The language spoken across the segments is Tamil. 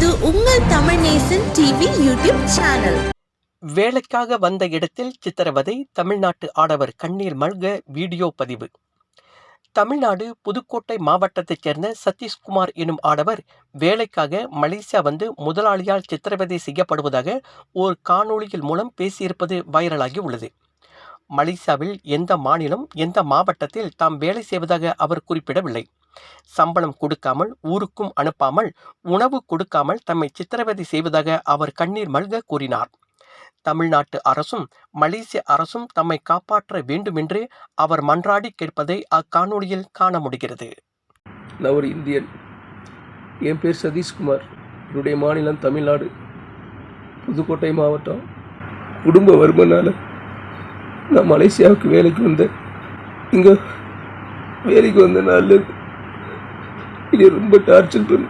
இது உங்கள் Tamil Nesan TV YouTube channel. வேலைக்காக வந்த இடத்தில் சித்திரவதை தமிழ்நாட்டு ஆடவர் கண்ணீர் மல்க வீடியோ பதிவு. தமிழ்நாடு புதுக்கோட்டை மாவட்டத்தைச் சேர்ந்த சதீஷ்குமார் எனும் ஆடவர் வேலைக்காக மலேசியா வந்து முதலாளியால் சித்திரவதை செய்யப்படுவதாக ஓர் காணொளியில் மூலம் பேசியிருப்பது வைரலாகி உள்ளது. மலேசியாவில் எந்த மாநிலம் எந்த மாவட்டத்தில் தாம் வேலை செய்வதாக அவர் குறிப்பிடவில்லை. சம்பளம் கொடுக்காமல் ஊருக்கும் அனுப்பாமல் உணவு கொடுக்காமல் தம்மை சித்திரவதை செய்வதாக அவர் கண்ணீர் மல்க கூறினார். தமிழ்நாட்டு அரசும் மலேசிய அரசும் தம்மை காப்பாற்ற வேண்டுமென்று அவர் மன்றாடி கேட்பதை அக்காணொளியில் காண முடிகிறது. நான் ஒரு இந்தியன். என் பேர் சதீஷ்குமார். என்னுடைய மாநிலம் தமிழ்நாடு புதுக்கோட்டை மாவட்டம். குடும்ப வருமானால நான் மலேசியாவுக்கு வேலைக்கு வந்தேன். இங்கே வேலைக்கு வந்த நாள்ல இது ரொம்ப டார்ச்சர் பண்ணி.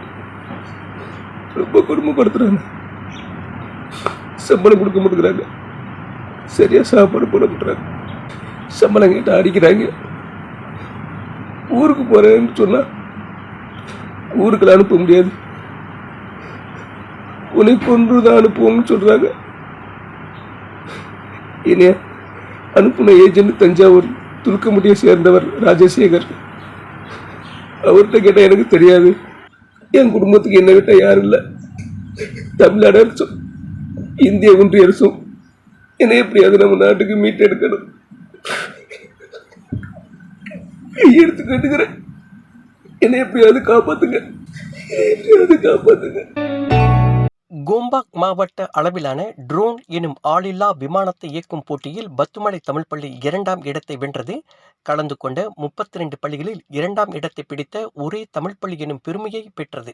ரொம்ப குடும்பப்படுத்துறாங்க சம்பளம் கொடுக்க மாட்டேங்கிறாங்க. சரியாக சாப்பாடு போட மாட்டுறாங்க. சம்பளம் கேட்டு அடிக்கிறாங்க. ஊருக்கு போகிறேன்னு சொன்னால் ஊருக்குள்ள அனுப்ப முடியாது. உன்னை கொன்று தான் அனுப்புவோம்னு சொல்கிறாங்க என்னைய அனுப்புன ஏஜென்ட் தஞ்சாவூர் துலுக்கமுடியை சேர்ந்தவர் ராஜசேகர். அவர்கிட்ட கேட்டால் எனக்கு தெரியாது. என் குடும்பத்துக்கு என்னை விட்ட யாரும் இல்லை. தமிழ்நாடு அரசும் இந்திய ஒன்றிய அரசும் என்னை எப்படியாவது நம்ம நாட்டுக்கு மீட்டெடுக்கணும் எடுத்து கட்டுக்கிறேன் என்னை எப்படியாவது காப்பாத்துங்க. எப்படியாவது காப்பாத்துங்க. கோம்பாக் மாவட்ட அளவிலான ட்ரோன் எனும் ஆளில்லா விமானத்தை இயக்கும் போட்டியில் பத்துமலை தமிழ் பள்ளி இரண்டாம் இடத்தை வென்றது. கலந்து கொண்ட முப்பத்தி ரெண்டு பள்ளிகளில் இரண்டாம் இடத்தை பிடித்த ஒரே தமிழ் பள்ளி எனும் பெருமையை பெற்றது.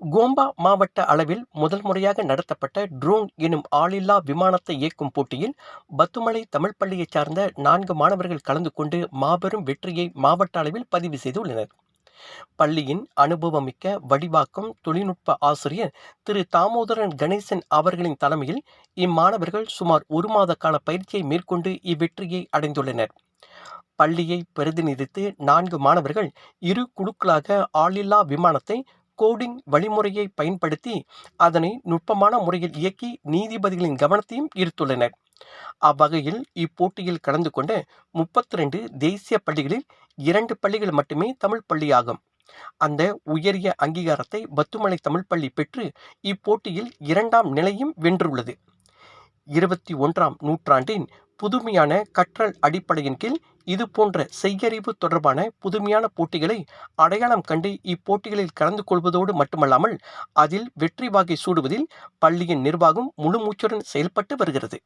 கோம்பா மாவட்ட அளவில் முதல் முறையாக நடத்தப்பட்ட ட்ரோன் எனும் ஆளில்லா விமானத்தை இயக்கும் போட்டியில் பத்துமலை தமிழ் பள்ளியைச் சார்ந்த நான்கு மாணவர்கள் கலந்து கொண்டு மாபெரும் வெற்றியை மாவட்ட அளவில் பதிவு செய்துள்ளனர். பள்ளியின் அனுபவமிக்க வடிவாக்கம் தொழில்நுட்ப ஆசிரியர் திரு. தாமோதரன் கணேசன் அவர்களின் தலைமையில் இம்மாணவர்கள் சுமார் ஒரு மாத கால பயிற்சியை மேற்கொண்டு இவ்வெற்றியை அடைந்துள்ளனர். பள்ளியை பிரதிநிதித்து நான்கு மாணவர்கள் இரு குழுக்களாக ஆளில்லா விமானத்தை கோடிங் வழிமுறையை பயன்படுத்தி அதனை நுட்பமான முறையில் இயக்கி நீதிபதிகளின் கவனத்தையும் ஈர்த்துள்ளனர். அவ்வகையில் இப்போட்டியில் கலந்து கொண்ட முப்பத்தி ரெண்டு தேசிய பள்ளிகளில் இரண்டு பள்ளிகள் மட்டுமே தமிழ் பள்ளியாகும். அந்த உயரிய அங்கீகாரத்தை பத்துமலை தமிழ் பள்ளி பெற்று இப்போட்டியில் இரண்டாம் நிலையும் வென்றுள்ளது. இருபத்தி ஒன்றாம் நூற்றாண்டின் புதுமையான கற்றல் அடிப்படையின் கீழ் இது போன்ற செய்யறிவு தொடர்பான புதுமையான போட்டிகளை அடையாளம் கண்டு இப்போட்டிகளில் கலந்து கொள்வதோடு மட்டுமல்லாமல் அதில் வெற்றி வாகை சூடுவதில் பள்ளியின் நிர்வாகம் முழுமூச்சுடன் செயல்பட்டு வருகிறது.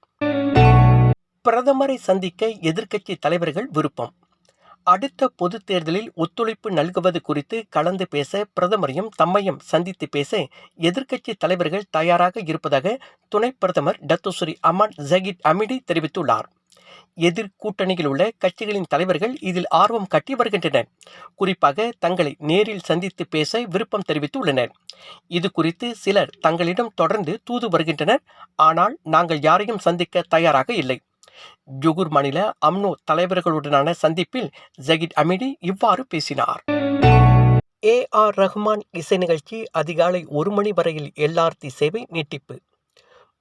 பிரதமரை சந்திக்க எதிர்க்கட்சி தலைவர்கள் விருப்பம். அடுத்த பொதுத் தேர்தலில் ஒத்துழைப்பு நல்குவது குறித்து கலந்து பேச பிரதமரையும் தம்மையும் சந்தித்து பேச எதிர்க்கட்சி தலைவர்கள் தயாராக இருப்பதாக துணை பிரதமர் டத்துஸ்ரீ அமான் ஜகித் அமிடி தெரிவித்துள்ளார். எதிர் கூட்டணியில் உள்ள கட்சிகளின் தலைவர்கள் இதில் ஆர்வம் காட்டி வருகின்றனர். குறிப்பாக தங்களை நேரில் சந்தித்து பேச விருப்பம் தெரிவித்துள்ளனர். இது குறித்து சிலர் தங்களிடம் தொடர்ந்து தூது வருகின்றனர். ஆனால் நாங்கள் யாரையும் சந்திக்க தயாராக இல்லை. ஜொகூர் மாநில அம்னோ தலைவர்களுடனான சந்திப்பில் ஜகித் அமிடி இவ்வாறு பேசினார். ஏ ஆர் ரஹ்மான் இசை நிகழ்ச்சி அதிகாலை ஒரு மணி வரையில் எல்ஆர்டி சேவை நீட்டிப்பு.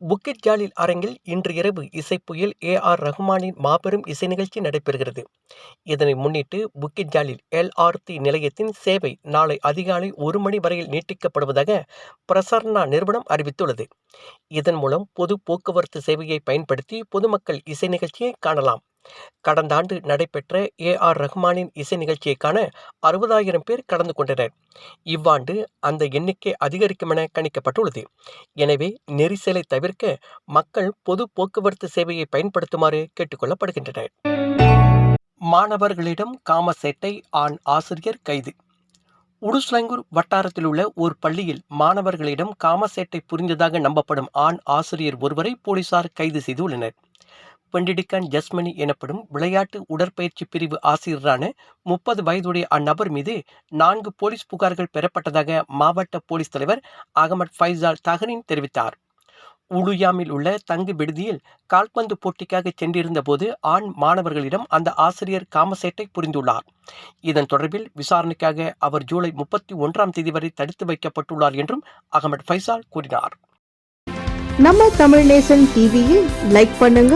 புக்கிட் ஜாலில் அரங்கில் இன்று இரவு இசைப்புயல் ஏ ஆர் ரஹ்மானின் மாபெரும் இசை நிகழ்ச்சி நடைபெறுகிறது. இதனை முன்னிட்டு புக்கிட் ஜாலில் எல்ஆர்டி நிலையத்தின் சேவை நாளை அதிகாலை ஒரு மணி வரையில் நீட்டிக்கப்படுவதாக பிரசர்னா நிறுவனம் அறிவித்துள்ளது. இதன் மூலம் பொது போக்குவரத்து சேவையை பயன்படுத்தி பொதுமக்கள் இசை நிகழ்ச்சியை காணலாம். கடந்த ஆண்டு நடைபெற்ற ஏ ஆர் ரஹ்மானின் இசை நிகழ்ச்சியை காண அறுபதாயிரம் பேர் கலந்து கொண்டனர். இவ்வாண்டு அந்த எண்ணிக்கை அதிகரிக்கும் என கணிக்கப்பட்டுள்ளது. எனவே நெரிசலை தவிர்க்க மக்கள் பொது போக்குவரத்து சேவையை பயன்படுத்துமாறு கேட்டுக்கொள்ளப்படுகின்றனர். மாணவர்களிடம் காமசேட்டை ஆண் ஆசிரியர் கைது. உடுஸ்லங்கூர் வட்டாரத்தில் உள்ள ஒரு பள்ளியில் மாணவர்களிடம் காமசேட்டை புரிந்ததாக நம்பப்படும் ஆண் ஆசிரியர் ஒருவரை போலீசார் கைது செய்துள்ளனர். பெண்டிடிக்கான் ஜஸ்மணி எனப்படும் விளையாட்டு உடற்பயிற்சி பிரிவு ஆசிரியரான முப்பது வயதுடைய அந்நபர் மீது நான்கு போலீஸ் புகார்கள் பெறப்பட்டதாக மாவட்ட போலீஸ் தலைவர் அகமது ஃபைசால் தஹரின் தெரிவித்தார். உலுயாமில் உள்ள தங்கு விடுதியில் கால்பந்து போட்டிக்காக சென்றிருந்த போது ஆண் மாணவர்களிடம் அந்த ஆசிரியர் காமசேட்டை புரிந்துள்ளார். இதன் தொடர்பில் விசாரணைக்காக அவர் ஜூலை முப்பத்தி ஒன்றாம் தேதி வரை தடுத்து வைக்கப்பட்டுள்ளார் என்றும் அகமது ஃபைசால் கூறினார். நம்ம தமிழ் நேசன் டிவியில் லைக் பண்ணுங்க